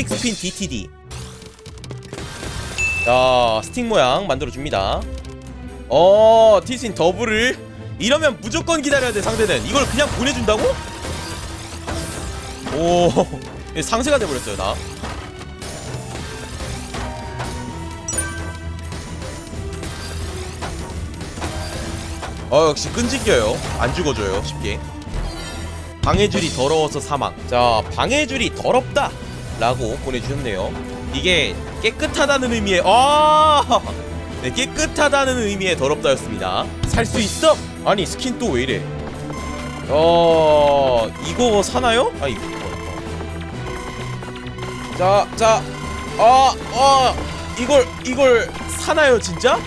스틱 스핀 DTD 자 스틱 모양 만들어줍니다. 어 티스핀 더블을 이러면 무조건 기다려야 돼 상대는. 이걸 그냥 보내준다고? 오 상세가 돼버렸어요 나 어 역시 끈질겨요. 안 죽어줘요 쉽게. 방해줄이 더러워서 사망. 자 방해줄이 더럽다 라고 보내주셨네요. 이게 깨끗하다는 의미의 아! 네, 깨끗하다는 의미의 더럽다였습니다. 살 수 있어? 아니 스킨 또 왜 이래? 어 이거 사나요? 아니 자자 아, 아, 이걸 이걸 사나요 진짜?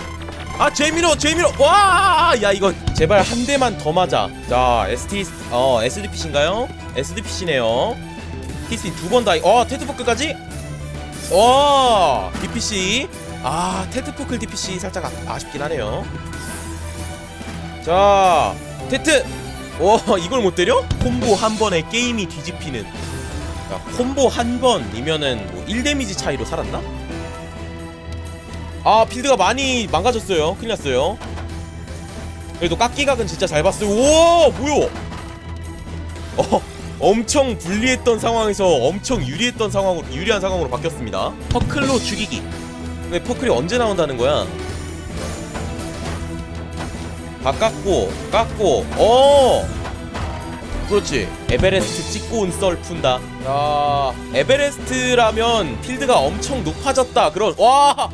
아 재미로 재미로! 와 야 이거 제발 한 대만 더 맞아. 자 ST 어 SDPC인가요? SDPC네요 티스핀 두번다어 테트포크까지? 와 DPC 아 테트포클 DPC 살짝 아, 아쉽긴 하네요. 자 테트. 와 이걸 못 때려? 콤보 한 번에 게임이 뒤집히는. 자, 콤보 한 번이면은 뭐 1데미지 차이로 살았나? 아 필드가 많이 망가졌어요. 큰일 났어요. 그래도 깎기각은 진짜 잘 봤어요. 오 뭐야 어 엄청 불리했던 상황에서 엄청 유리했던 상황으로 유리한 상황으로 바뀌었습니다. 퍼클로 죽이기. 근데 퍼클이 언제 나온다는 거야? 다 깎고 깎고 어! 그렇지. 에베레스트 찍고 온 썰 푼다. 야. 에베레스트라면 필드가 엄청 높아졌다. 그런 와!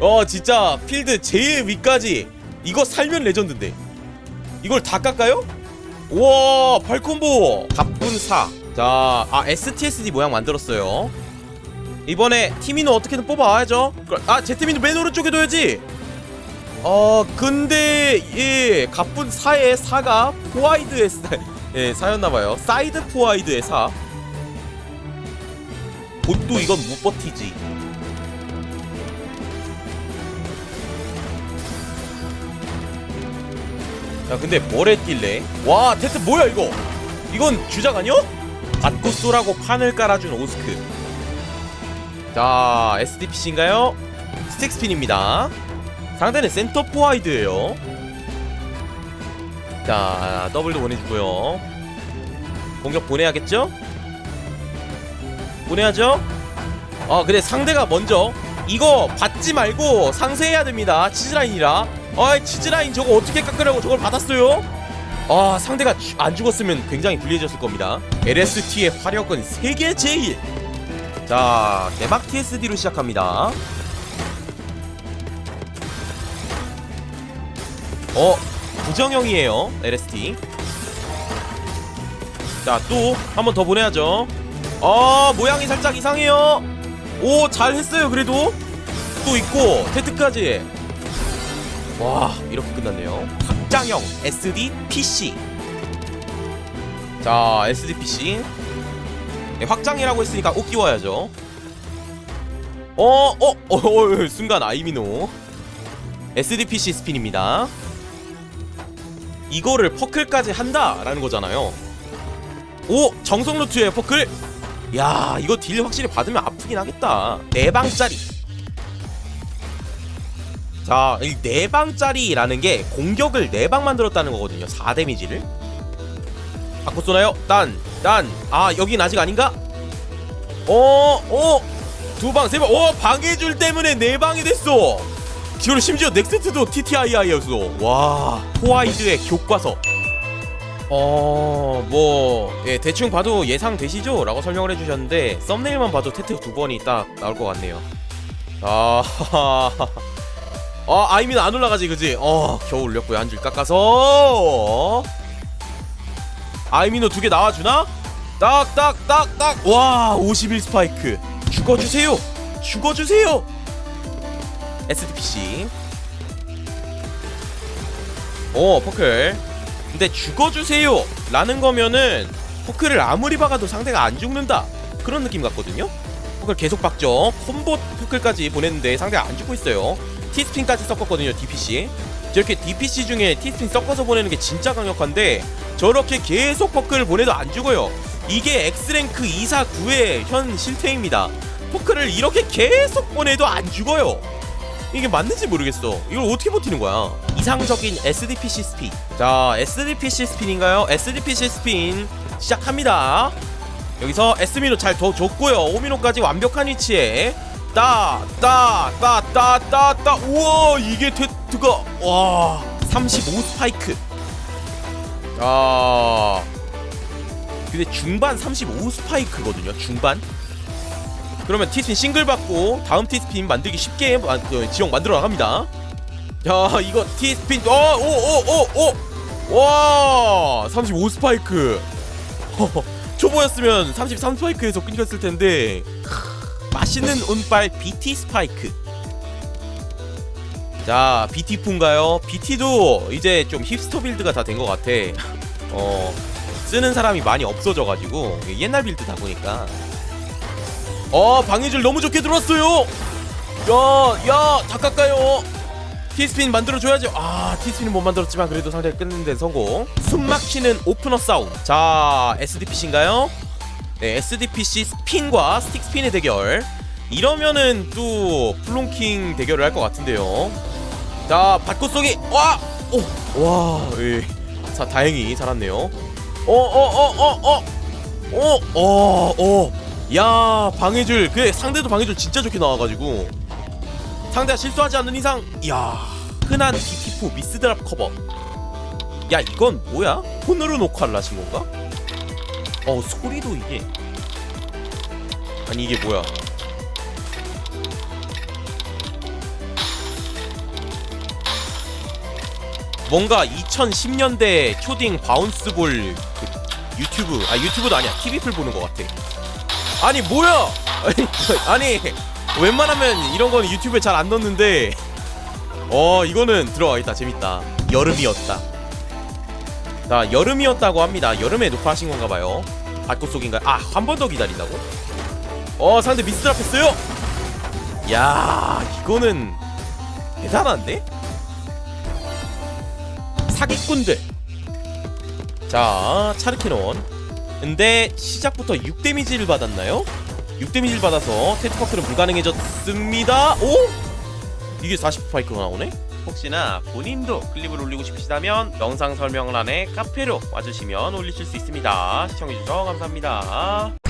어 진짜 필드 제일 위까지 이거 살면 레전드인데. 이걸 다 깎아요? 우와 발콤보. 갑분사. 자아 STSD 모양 만들었어요. 이번에 티미노 어떻게든 뽑아와야죠. 아 제트미노 맨 오른쪽에 둬야지. 어 근데 예 갑분 사의 사가 포와이드의 사, 예 사였나봐요. 사이드 포와이드의 사. 보또 이건 못 버티지 야 근데 뭘 했길래 와 테트 뭐야 이거 이건 주작 아니야? 받고 쏘라고 판을 깔아준 오스크 자 SDPC인가요? 스틱스핀입니다 상대는 센터 포와이드예요 자 더블도 보내주고요 공격 보내야겠죠? 보내야죠? 아 근데 상대가 먼저 이거 받지 말고 상세해야 됩니다 치즈라인이라 아이 치즈라인 저거 어떻게 깎으라고 저걸 받았어요? 아 상대가 주- 안 죽었으면 굉장히 불리해졌을 겁니다. LST의 화력은 세계 제일. 자 대박 TSD로 시작합니다. 어 부정형이에요 LST 자또 한 번 더 보내야죠. 어 모양이 살짝 이상해요. 오 잘했어요 그래도. 또 있고 테트까지 와 이렇게 끝났네요. 확장형 SD PC 자 SD PC 네, 확장이라고 했으니까 옷 끼워야죠. 어, 어, 어, 어, 순간 아이미노. SD PC 스핀입니다. 이거를 퍼클까지 한다라는 거잖아요. 오 정성 루트의 퍼클. 야 이거 딜 확실히 받으면 아프긴 하겠다. 네 방짜리 자, 이네 방짜리라는 게 공격을 네방 만들었다는 거거든요. 4 데미지를. 바꿔 쏘나요? 딴, 딴. 아, 여긴 아직 아닌가? 어, 어, 두 방, 세 방. 어, 방해줄 때문에 네 방이 됐어. 그리고 심지어 넥스트도 TTII였어. 와, 포와이드의 교과서. 어, 뭐, 예, 대충 봐도 예상되시죠? 라고 설명을 해주셨는데, 썸네일만 봐도 테트 두 번이 딱 나올 것 같네요. 아, 어 아이민 안 올라가지 그지? 어 겨우 올렸고요. 한 줄 깎아서. 아이민호 두 개 나와주나? 딱딱딱딱. 와 51 스파이크. 죽어주세요. 죽어주세요. SDPC 어 퍼클. 근데 죽어주세요. 라는 거면은 퍼클을 아무리 박아도 상대가 안 죽는다. 그런 느낌 같거든요? 퍼클 계속 박죠. 콤보 퍼클까지 보냈는데 상대가 안 죽고 있어요 티스핀까지 섞었거든요 DPC 저렇게 DPC 중에 티스핀 섞어서 보내는 게 진짜 강력한데 저렇게 계속 퍼클을 보내도 안 죽어요 이게 X랭크 249의 현 실태입니다 포크를 이렇게 계속 보내도 안 죽어요. 이게 맞는지 모르겠어. 이걸 어떻게 버티는 거야? 이상적인 SDPC 스핀. 자, SDPC 스핀인가요? SDPC 스핀 시작합니다. 여기서 S미노 잘 더 줬고요. 오미노까지 완벽한 위치에 따, 따, 따, 따, 따, 따. 우와, 이게 테트가 와, 35 스파이크. 아. 근데 중반 35 스파이크거든요. 중반. 그러면 티스핀 싱글 받고 다음 티스핀 만들기 쉽게 마- 어, 지역 만들어 나갑니다. 야 이거 티스핀 어 오 오 오 오 와 35 스파이크 초보였으면 33 스파이크에서 끊겼을 텐데 맛있는 운빨 BT 스파이크. 자 BTfun가요? BT도 이제 좀 힙스터 빌드가 다 된 것 같아. 어 쓰는 사람이 많이 없어져가지고 옛날 빌드다 보니까. 어 방해줄 너무 좋게 들어왔어요. 야야다 깎아요. 티스핀 만들어줘야죠. 아 티스핀은 못 만들었지만 그래도 상대가 끊는 데 성공. 숨막히는 오프너 싸움. 자 SDPC인가요? 네 SDPC 스핀과 스틱 스핀의 대결 이러면은 또 플론킹 대결을 할 것 같은데요 자 받고 쏘기 와! 오! 와 예. 자 다행히 살았네요 어어어 어어 어, 어, 어. 야, 방해줄. 그 상대도 방해줄 진짜 좋게 나와가지고 상대가 실수하지 않는 이상, 야, 흔한 DT4 미스드랍 커버. 야, 이건 뭐야? 폰으로 녹화를 하신 건가? 어, 소리도 이게. 아니 이게 뭐야? 뭔가 2010년대 초딩 바운스볼 그 유튜브 아 유튜브도 아니야 TV풀 보는 것 같아. 아니 뭐야? 아니 웬만하면 이런 거는 유튜브에 잘 안 넣는데 어 이거는 들어가겠다 재밌다. 여름이었다. 자 여름이었다고 합니다. 여름에 녹화하신 건가 봐요. 받고 속인가? 아한 번 더 기다린다고? 어 상대 미스드랍 했어요. 야 이거는 대단한데? 사기꾼들. 자 차르키논. 근데 시작부터 6 데미지를 받았나요? 6 데미지를 받아서 테트파크는 불가능해졌습니다. 오? 이게 40 스파이크가 나오네? 혹시나 본인도 클립을 올리고 싶으시다면 영상 설명란에 카페로 와주시면 올리실 수 있습니다. 시청해주셔서 감사합니다.